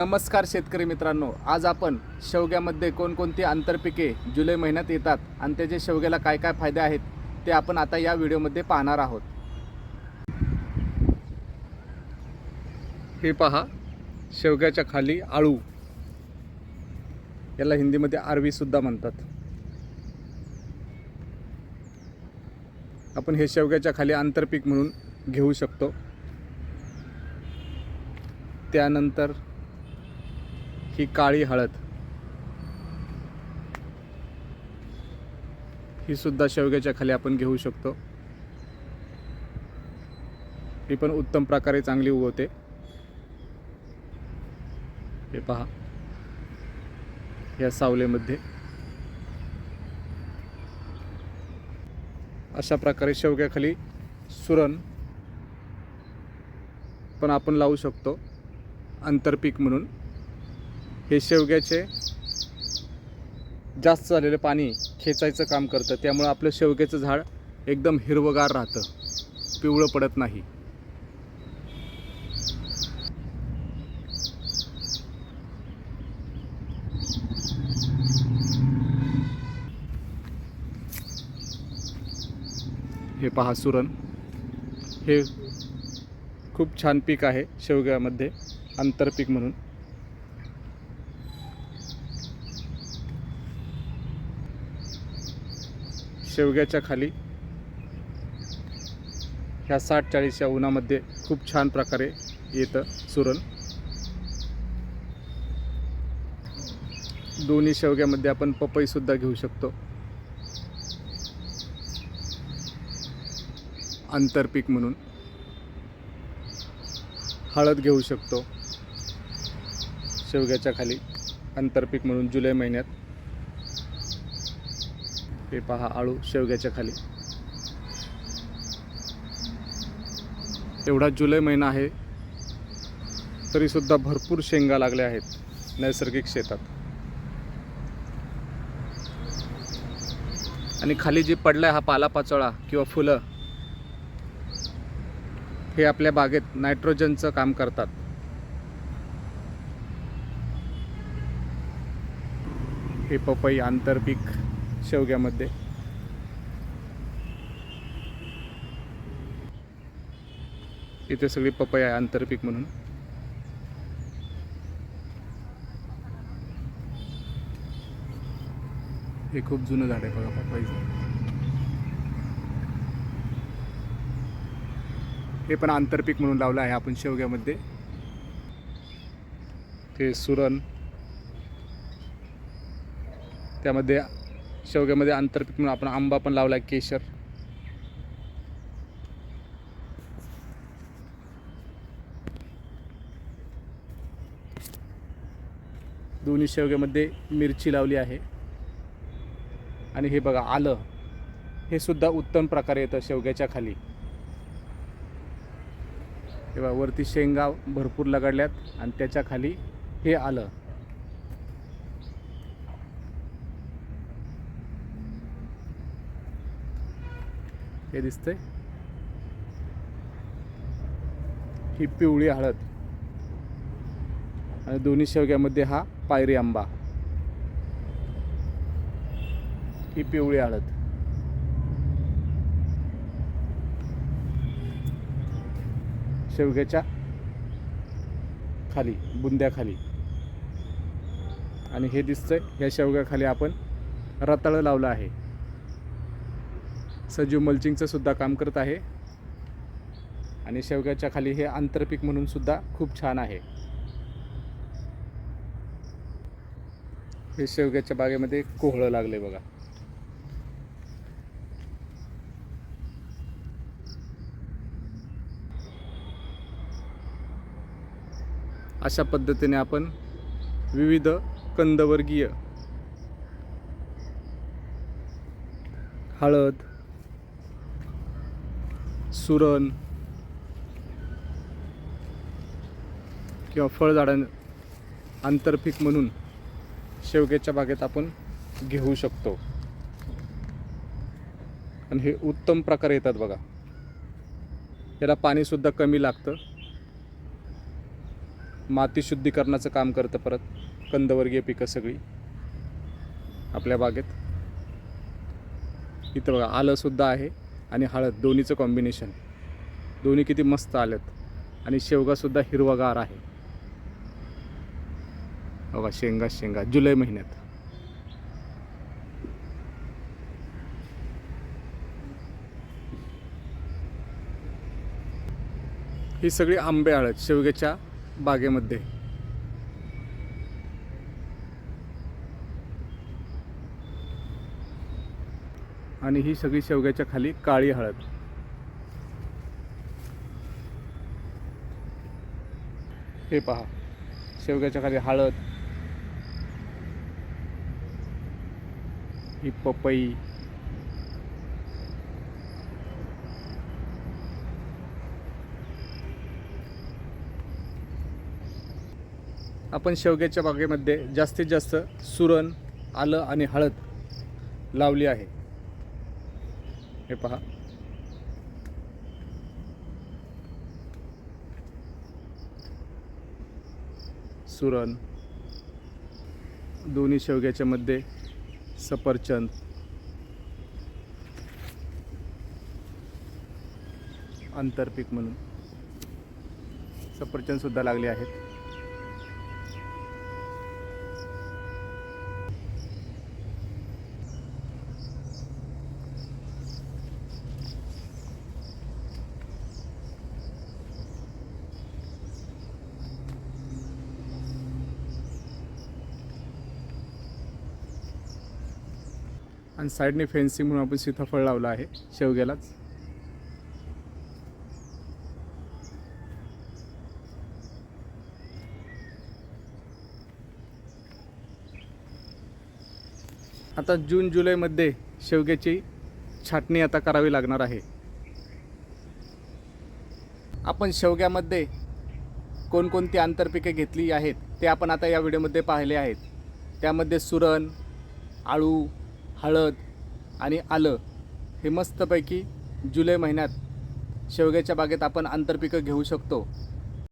नमस्कार शेतकरी मित्रांनो आज आपण शेवग्यामध्ये कोणकोणती आंतरपिके जुलै महिन्यात येतात आणि त्याचे शेवग्याला काय काय फायदे आहेत ते आपण आता या व्हिडिओमध्ये पाहणार आहोत. हे पहा शेवग्याच्या खाली आळू. याला हिंदीमध्ये आरवीसुद्धा म्हणतात. आपण हे शेवग्याच्या खाली आंतरपीक म्हणून घेऊ शकतो. त्यानंतर ही काळी हळद. ही सुद्धा शेवग्याच्या खाली आपण घेऊ शकतो. ही पण उत्तम प्रकारे चांगली उगवते. हे पहा. या सावलेमध्ये. अशा प्रकारे शेवग्याखाली सुरण पण आपण लावू शकतो. आंतरपीक म्हणून. हे शेवग्याचे जास्त झालेलं पाणी खेचायचं काम करतं. त्यामुळं आपलं शेवग्याचं झाड एकदम हिरवगार राहतं. पिवळं पडत नाही. हे पहा सुरण. हे खूप छान पीक आहे शेवग्यामध्ये आंतरपीक म्हणून. शेवग्याच्या खाली. ह्या साठ चाळीसच्या उन्हामध्ये खूप छान प्रकारे येतं सुरण दोन्ही शेवग्यामध्ये आपण पपईसुद्धा घेऊ शकतो. आंतरपीक म्हणून. हळद घेऊ शकतो. शेवग्याच्या खाली आंतरपीक म्हणून जुलै महिन्यात. हे पहा आळू शेवग्याच्या खाली. एवढा जुलै महिना आहे तरीसुद्धा भरपूर शेंगा लागल्या आहेत नैसर्गिक शेतात. आणि खाली जे पडलाय हा पालापाचोळा किंवा फुलं हे आपल्या बागेत नायट्रोजनचं काम करतात. हे पपई आंतरपीक शेवग्यामध्ये. इथे सगळी पपई आहे आंतरपीक म्हणून. हे खूप जुनं झाड आहे बघा पपईचं. हे पण आंतरपीक म्हणून लावलं आहे आपण शेवग्यामध्ये. ते सुरण. त्यामध्ये शेवग्यामध्ये आंतरपीक म्हणून आपण आंबा पण लावला आहे केशर. दोन्ही शेवग्यामध्ये मिरची लावली आहे. आणि हे बघा आलं. हे सुद्धा उत्तम प्रकारे येतं शेवग्याच्या खाली. तेव्हा वरती शेंगा भरपूर लगडल्यात आणि त्याच्याखाली हे आलं. हे दिसतंय. ही पिवळी हळद. आणि दोन्ही शेवग्यामध्ये हा पायरी आंबा. ही पिवळी हळद. शेवग्याच्या खाली बुंद्याखाली. आणि हे दिसतंय या शेवग्याखाली आपण रताळं लावलं आहे. सजीव मल्चिंगचं सुद्धा काम करत आहे. आणि शेवग्याच्या खाली हे आंतरपीक म्हणून सुद्धा खूप छान आहे. हे शेवग्याच्या बागेमध्ये कोहळं लागले बघा. अशा पद्धतीने आपण विविध कंदवर्गीय हळद सुरण किंवा फळझाडां आंतरपीक म्हणून शेवग्याच्या बागेत आपण घेऊ शकतो. आणि हे उत्तम प्रकारे येतात बघा. याला पाणीसुद्धा कमी लागतं. माती शुद्धीकरणाचं काम करतं परत. कंदवर्गीय पिकं सगळी आपल्या बागेत. इथं बघा आलंसुद्धा आहे. आणि हळद दोन्हीचं कॉम्बिनेशन दोन्ही किती मस्त आलेत. आणि शेवगासुद्धा हिरवागार आहे. बघा शेंगा शेंगा जुलै महिन्यात. ही सगळी आंबे आळत शेवग्याच्या बागेमध्ये. आणि ही सगळी शेवग्याच्या खाली काळी हळद. हे पहा शेवग्याच्या खाली हळद. ही पपई. आपण शेवग्याच्या बागेमध्ये जास्तीत जास्त सुरण आलं आणि हळद लावली आहे. हे पहा. सुरण दोन्ही शेवग्याच्या मध्ये सफरचंद. आंतरपीक म्हणून. सफरचंद सुद्धा लागले आहेत. आणि साईडने फेन्सिंग म्हणून आपण सीताफळ लावलं आहे शेवग्यालाच. आता जून जुलैमध्ये शेवग्याची छाटणी आता करावी लागणार आहे. आपण शेवग्यामध्ये कोणकोणती आंतरपिके घेतली आहेत ते आपण आता या व्हिडिओमध्ये पाहिले आहेत. त्यामध्ये सुरण आळू हळद आणि आलं हे मस्तपैकी जुलै महिन्यात शेवग्याच्या बागेत आपण आंतरपिकं घेऊ शकतो.